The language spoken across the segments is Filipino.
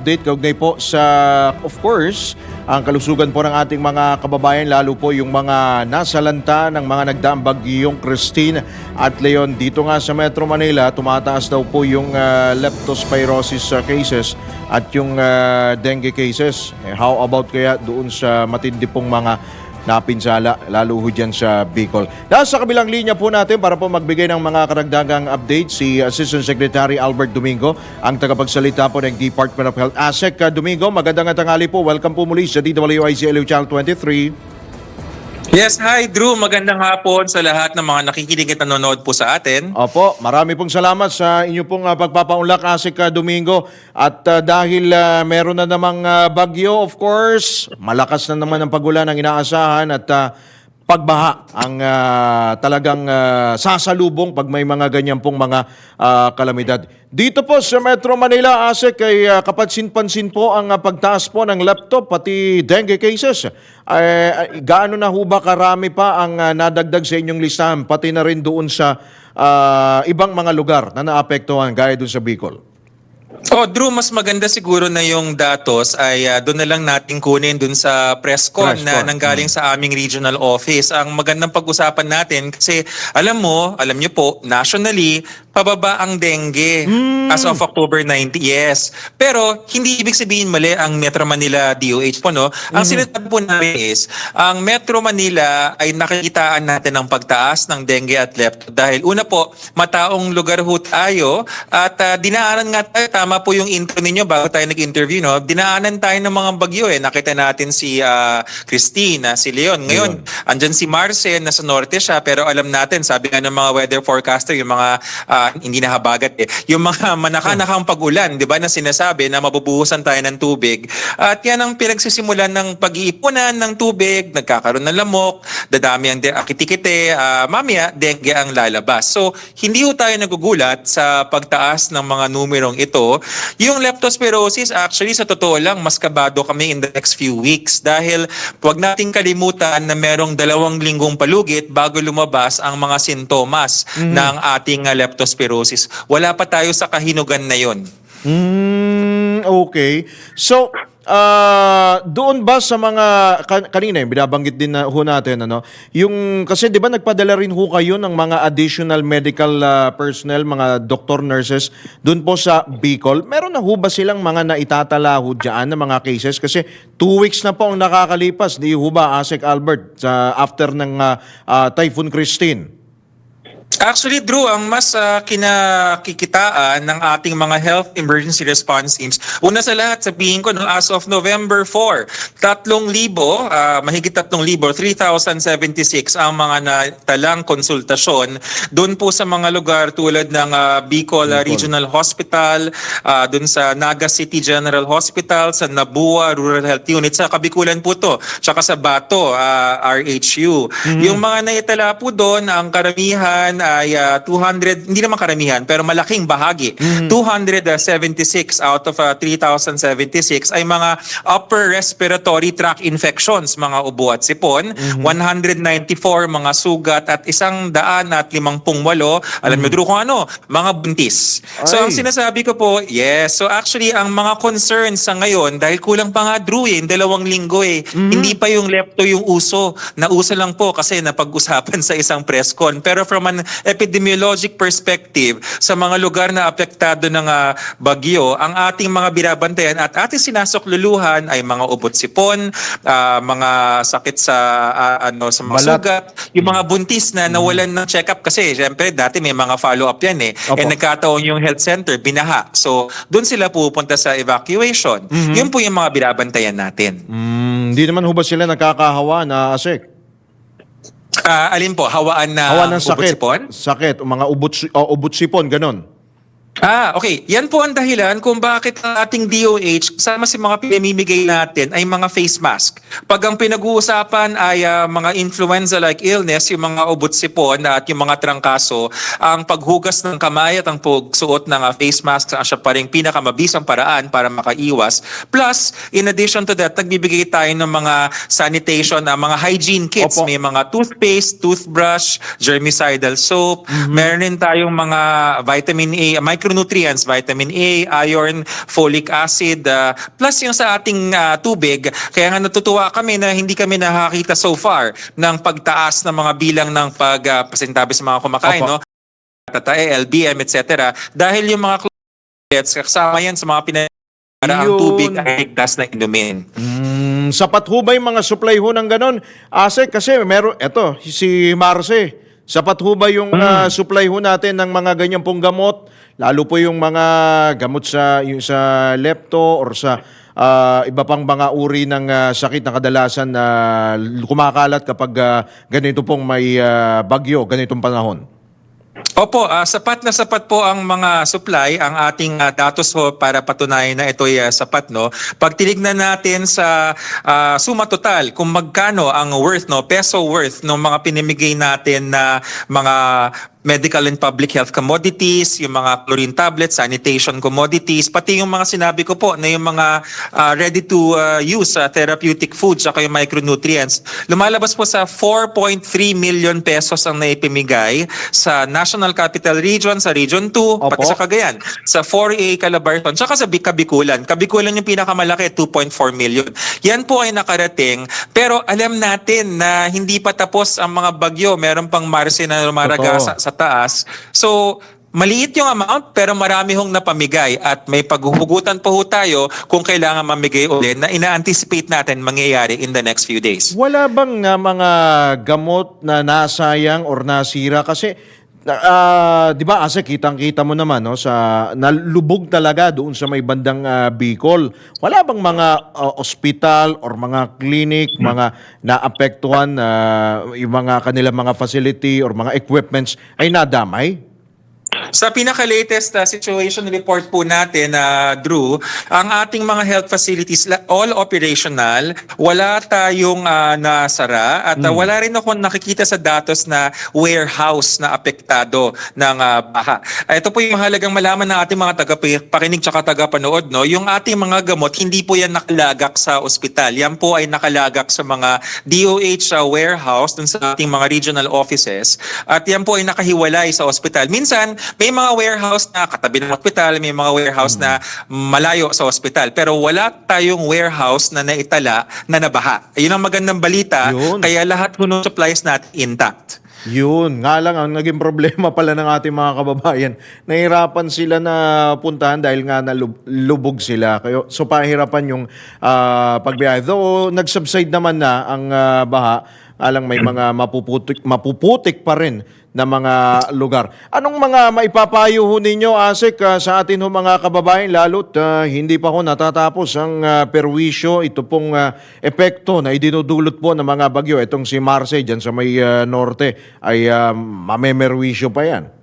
update kaugnay po sa, of course, ang kalusugan po ng ating mga kababayan, lalo po yung mga nasalanta ng mga nagdaang bagyong Christine at Leon. Dito nga sa Metro Manila, tumataas daw po yung ah, leptospirosis ah, cases at yung ah, dengue cases. Eh, how about kaya doon sa matindi pong mga napinsala, lalo ho dyan sa Bicol. Nasa kabilang linya po natin para po magbigay ng mga karagdagang update si Assistant Secretary Albert Domingo, ang tagapagsalita po ng Department of Health. ASEC Domingo, magandang tanghali po. Welcome po muli sa DWIC Channel 23. Yes, hi Drew. Magandang hapon sa lahat ng mga nakikinig at nanonood po sa atin. Opo, marami pong salamat sa inyo pong uh, pagpapaunlak, ASEC uh, Domingo. At uh, dahil uh, meron na namang uh, bagyo, of course, malakas na naman ang pagulan ang inaasahan at uh, pagbaha ang uh, talagang uh, sasalubong pag may mga ganyan pong mga uh, kalamidad. Dito po sa Metro Manila, ASEC, ay uh, kapansin-pansin po ang uh, pagtaas po ng laptop pati dengue cases. Eh, gaano na ho ba karami pa ang uh, nadagdag sa inyong listahan pati na rin doon sa uh, ibang mga lugar na naapektuhan gaya doon sa Bicol? Oh, Drew, mas maganda siguro na yung datos ay ah, doon na lang natin kunin doon sa presscon Presscon, na nanggaling sa aming regional office. Ang magandang pag-usapan natin kasi alam mo, alam niyo po, nationally, pababa ang dengue as of October 90. Yes. Pero hindi ibig sabihin mali ang Metro Manila DOH po, no? Ang sinasabi po namin is, ang Metro Manila ay nakikitaan natin ng pagtaas ng dengue at lepto dahil una po, mataong lugar ho tayo at ah, dinaanan nga tayo, tama po yung intro ninyo bago tayo nag-interview, no? Dinaanan tayo ng mga bagyo eh. Nakita natin si ah, Christine, si Leon. Ngayon, andyan si Marcel, nasa norte siya, pero alam natin, sabi nga ng mga weather forecaster, yung mga ah, hindi na habagat eh, yung mga manakanakang pag-ulan, di ba, na sinasabi na mabubuhusan tayo ng tubig. At yan ang pinagsisimulan ng pag-iipunan ng tubig, nagkakaroon ng lamok, dadami ang de- ah, ah, mamaya, dengue ang lalabas. So, hindi ho tayo nagugulat sa pagtaas ng mga numerong ito. Yung leptospirosis, actually, sa totoo lang, mas kabado kami in the next few weeks dahil huwag nating kalimutan na merong dalawang linggong palugit bago lumabas ang mga sintomas ng ating uh, leptospirosis. Wala pa tayo sa kahinugan na yon. Mm, okay. So, ah, doon ba sa mga kan- kanina binabanggit din na ho natin ano, yung kasi 'di ba nagpadala rin ho kayo ng mga additional medical ah, personnel, mga doctor nurses doon po sa Bicol. Meron na ho ba silang mga naitatala ho diyan na mga cases kasi two weeks na po ang nakakalipas, di ho ba Asek Albert sa after ng ah, ah, Typhoon Christine? Actually, Drew, ang mas ah, kinakikitaan ng ating mga health emergency response teams, una sa lahat, sabihin ko, no, as of November 4, 3,000, ah, mahigit 3,000, 3,076 ang mga natalang konsultasyon doon po sa mga lugar tulad ng ah, Bicol, Regional Hospital, ah, doon sa Naga City General Hospital, sa Nabua Rural Health Unit, sa Kabikulan po to, tsaka sa Bato, ah, RHU. Yung mga naitala po doon, ang karamihan ay ah, 200, hindi naman karamihan, pero malaking bahagi. 276 out of ah, 3,076 ay mga upper respiratory tract infections, mga ubo at sipon. 194 mga sugat at isang daan at limangpung walo. Alam mo, Drew, kung ano, mga buntis. So, Ay. ang sinasabi ko po, yes. So, actually, ang mga concerns sa ngayon, dahil kulang pa nga, Drew, eh, dalawang linggo eh. Hindi pa yung lepto yung uso. Nauso lang po kasi napag-usapan sa isang press con. Pero from an epidemiologic perspective, sa mga lugar na apektado ng ah, bagyo, ang ating mga binabantayan at ating sinasokluluhan ay mga ubot-sipon, ah, mga sakit sa ah, ano sa mga Balat. sugat, yung mga buntis na nawalan ng check-up kasi syempre dati may mga follow-up yan eh. Opo. Eh nagkataon yung health center, binaha. So doon sila pupunta sa evacuation. Yun po yung mga binabantayan natin. Mm, hindi naman ho ba sila nakakahawa na Asek? Ah, alin po, hawaan na Hawa ng sakit. ubot-sipon? Sakit, o mga ubot, o ubot-sipon, ganon. Ah, okay. Yan po ang dahilan kung bakit ang ating DOH kasama si mga pinamimigay natin ay mga face mask. Pag ang pinag-uusapan ay ah, mga influenza-like illness, yung mga ubot-sipon at yung mga trangkaso, ang paghugas ng kamay at ang pagsuot ng ah, face mask ang siya pa rin pinakamabisang paraan para makaiwas. Plus, in addition to that, nagbibigay tayo ng mga sanitation, ah, mga hygiene kits. Opo. May mga toothpaste, toothbrush, germicidal soap. Meron din tayong mga vitamin A, micro micronutrients, vitamin A, iron, folic acid, ah, plus yung sa ating ah, tubig. Kaya nga natutuwa kami na hindi kami nakakita so far ng pagtaas ng mga bilang ng pagpasintabi sa mga kumakain, Opo. no? Tatae, LBM, etc. Dahil yung mga chlorides, kasama yan sa mga pinag para ang tubig ay ligtas na inumin. Mm, sapat ho ba yung mga supply ho ng ganon? Ase, kasi meron, eto, si Marce, sapat ho ba yung ah, supply ho natin ng mga ganyan pong gamot? Lalo po yung mga gamot sa, yung sa lepto or sa ah, iba pang mga uri ng ah, sakit na kadalasan na kumakalat kapag ah, ganito pong may ah, bagyo, ganitong panahon. Opo, ah, sapat na sapat po ang mga supply, ang ating ah, datos ho para patunayan na ito ay ah, sapat no. Pag tinignan natin sa ah, suma total kung magkano ang worth no, peso worth ng mga pinimigay natin na mga medical and public health commodities, yung mga chlorine tablets, sanitation commodities, pati yung mga sinabi ko po na yung mga ah, ready to ah, use ah, therapeutic foods at yung micronutrients. Lumalabas po sa 4.3 million pesos ang naipimigay sa National Capital Region, sa Region 2, pati Opo. sa Cagayan, sa 4A Calabarzon, tsaka sa Bi- Kabikulan. Kabikulan yung pinakamalaki, 2.4 million. Yan po ay nakarating, pero alam natin na hindi pa tapos ang mga bagyo. Meron pang Marse na lumaraga Totoo. sa, sa taas. So, Maliit yung amount pero marami hong napamigay at may paghuhugutan po ho tayo kung kailangan mamigay ulit na ina-anticipate natin mangyayari in the next few days. Wala bang nga mga gamot na nasayang or nasira kasi ah, 'di ba ase kitang-kita mo naman no sa nalubog talaga doon sa may bandang ah, Bicol. Wala bang mga ah, ospital or mga clinic, mga naapektuhan na yung mga kanilang mga facility or mga equipments ay nadamay? Sa pinaka-latest uh, situation report po natin, na Drew, ang ating mga health facilities, all operational, wala tayong uh, nasara at uh, wala rin ako nakikita sa datos na warehouse na apektado ng uh, baha. Uh, ito po yung mahalagang malaman ng ating mga tagapakinig tsaka tagapanood. No? Yung ating mga gamot, hindi po yan nakalagak sa ospital. Yan po ay nakalagak sa mga DOH uh, warehouse dun sa ating mga regional offices at yan po ay nakahiwalay sa ospital. Minsan, may mga warehouse na katabi ng ospital, may mga warehouse na malayo sa ospital, pero wala tayong warehouse na naitala na nabaha. Ayun ang magandang balita, Yun. kaya lahat po ng supplies natin intact. Yun, nga lang ang naging problema pala ng ating mga kababayan. Nahirapan sila na puntahan dahil nga nalubog sila. Kayo, so pahirapan yung ah, pagbiyahe. Though nag-subside naman na ang ah, baha, alang may mga mapuputik, mapuputik pa rin na mga lugar. Anong mga maipapayo ho ninyo, Asik, ah, sa atin ho mga kababayan, lalo't ah, hindi pa ho natatapos ang ah, perwisyo, ito pong ah, epekto na idinudulot po ng mga bagyo. Itong si Marce dyan sa may ah, norte ay uh, mamemerwisyo pa yan.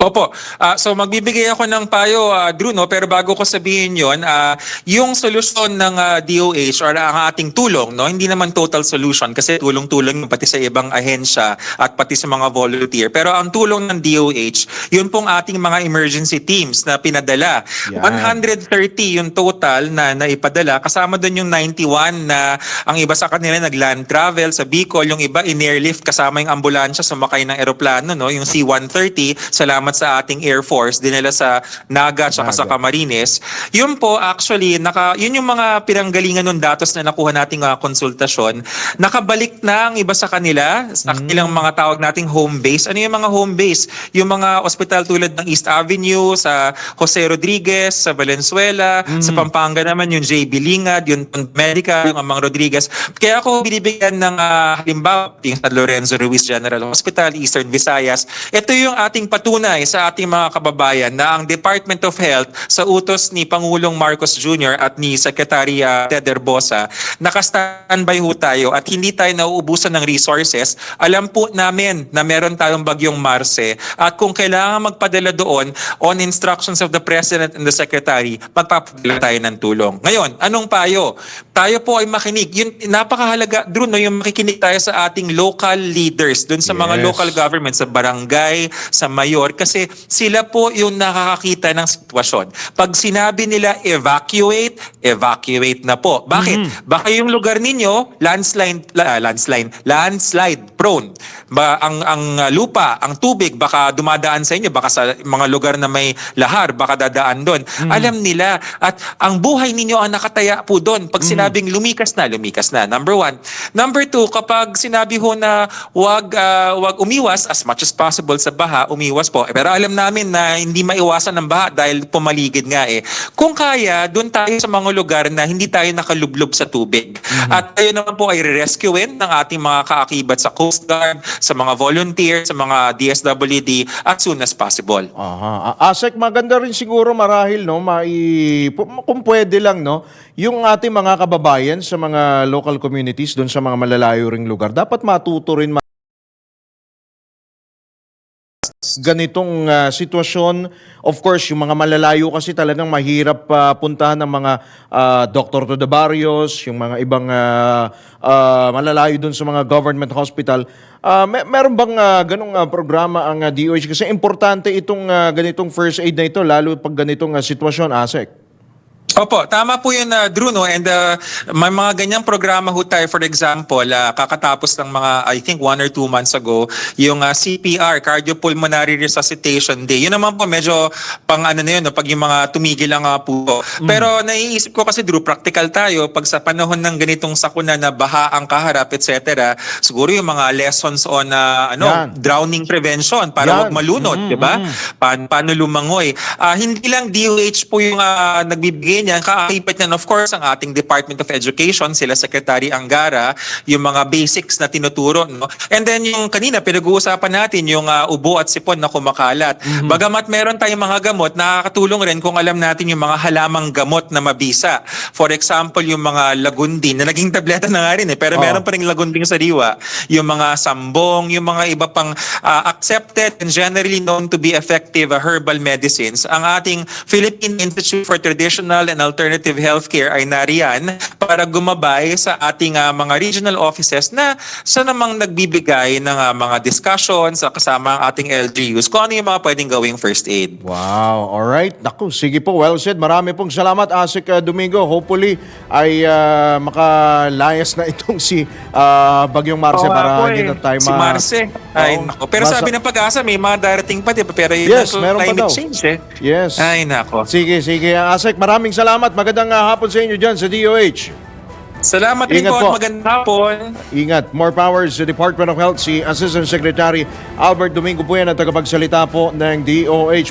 Opo. Ah, so magbibigay ako ng payo, ah, Drew, no? pero bago ko sabihin yon, ah, yung solusyon ng ah, DOH or ang ating tulong, no? hindi naman total solution kasi tulong-tulong pati sa ibang ahensya at pati sa mga volunteer. Pero ang tulong ng DOH, yun pong ating mga emergency teams na pinadala. Yan. 130 yung total na naipadala. Kasama doon yung 91 na ang iba sa kanila nag-land travel sa Bicol, yung iba in-airlift kasama yung ambulansya sumakay ng eroplano, no? yung C-130. Salamat sa ating Air Force, dinala sa Naga at sa. Camarines. Yun po actually, naka, yun yung mga pinanggalingan ng datos na nakuha nating uh, konsultasyon. Nakabalik na ang iba sa kanila, sa kanilang mga tawag nating home base. Ano yung mga home base? Yung mga ospital tulad ng East Avenue, sa Jose Rodriguez, sa Valenzuela, sa Pampanga naman yung JB Lingad, yung Medica, yung Amang Rodriguez. Kaya ako binibigyan ng ah, halimbawa, yung San Lorenzo Ruiz General Hospital, Eastern Visayas. Ito yung ating patunay sa ating mga kababayan na ang Department of Health sa utos ni Pangulong Marcos Jr. at ni Secretary ah, Ted Herbosa, naka-standby ho tayo at hindi tayo nauubusan ng resources. Alam po namin na meron tayong bagyong Marse at kung kailangan magpadala doon on instructions of the President and the Secretary, magpapadala tayo ng tulong. Ngayon, anong payo? Tayo po ay makinig. Yun, napakahalaga, Drew, no, yung makikinig tayo sa ating local leaders, dun sa mga Yes. local government, sa barangay, sa mayor, kasi sila po yung nakakakita ng sitwasyon. Pag sinabi nila evacuate, evacuate na po. Bakit? Baka yung lugar ninyo, landslide, la- landslide, landslide prone. Ba ang ang uh, lupa, ang tubig baka dumadaan sa inyo, baka sa mga lugar na may lahar, baka dadaan doon. Alam nila at ang buhay ninyo ang nakataya po doon. Pag sinabing lumikas na, lumikas na. Number one. Number two, kapag sinabi ho na wag ah, wag umiwas as much as possible sa baha, umiwas po. Eh, Pero alam namin na hindi maiwasan ng baha dahil pumaligid nga eh. Kung kaya, doon tayo sa mga lugar na hindi tayo nakalublob sa tubig. At tayo naman po ay re-rescuein ng ating mga kaakibat sa Coast Guard, sa mga volunteers, sa mga DSWD as soon as possible. Aha. Asek, maganda rin siguro marahil, no, mai, kung pwede lang, no, yung ating mga kababayan sa mga local communities doon sa mga malalayo ring lugar, dapat matuto rin ganitong ah, sitwasyon. Of course, yung mga malalayo kasi talagang mahirap pa puntahan ng mga ah, doktor to the barrios, yung mga ibang ah, ah, malalayo dun sa mga government hospital. Ah, may, meron bang ah, ganong ah, programa ang ah, DOH? Kasi importante itong ah, ganitong first aid na ito, lalo pag ganitong ah, sitwasyon, ASEC. Opo, tama po yun, uh, Drew, no? And uh, may mga ganyang programa ho tayo, for example, uh, kakatapos ng mga, I think, one or two months ago, yung uh, CPR, Cardiopulmonary Resuscitation Day. Yun naman po, medyo pang ano na yun, no? pag yung mga tumigil ang uh, puso. Pero naiisip ko kasi, Drew, practical tayo, pag sa panahon ng ganitong sakuna na baha ang kaharap, etc., siguro yung mga lessons on uh, ano, Yan. drowning prevention para Yan. wag malunod, di ba? Pa- paano lumangoy. Ah, hindi lang DOH po yung ah, nagbibigay niyan, kaakibat niyan of course ang ating Department of Education, sila Secretary Angara, yung mga basics na tinuturo. No? And then yung kanina, pinag-uusapan natin yung ah, ubo at sipon na kumakalat. Bagamat meron tayong mga gamot, nakakatulong rin kung alam natin yung mga halamang gamot na mabisa. For example, yung mga lagundin, na naging tableta na nga rin eh, pero Oh. meron pa rin lagunding sa diwa. Yung mga sambong, yung mga iba pang ah, accepted and generally known to be effective ah, herbal medicines. Ang ating Philippine Institute for Traditional and Alternative Healthcare ay nariyan para gumabay sa ating ah, mga regional offices na sa namang nagbibigay ng ah, mga discussions ah, kasama ang ating LGUs kung ano yung mga pwedeng gawing first aid. Wow, all right. Naku, sige po, well said. Marami pong salamat, Asik uh, Domingo. Hopefully ay uh, makalayas na itong si uh, Bagyong Marce nga para po hindi eh. na tayo Si ma- Marce. Ay, Oo. nako. Pero Masa- sabi ng pag-asa, may mga darating pa, di ba? Pero yun Yes, meron pa climate daw. change eh. Yes. Ay, nako. Sige, sige. Asik, maraming salamat. Magandang uh, hapon sa inyo dyan sa DOH. Salamat rin Ingat po, po. at magandang hapon. Ingat. More powers sa Department of Health. Si Assistant Secretary Albert Domingo po yan at tagapagsalita po ng DOH.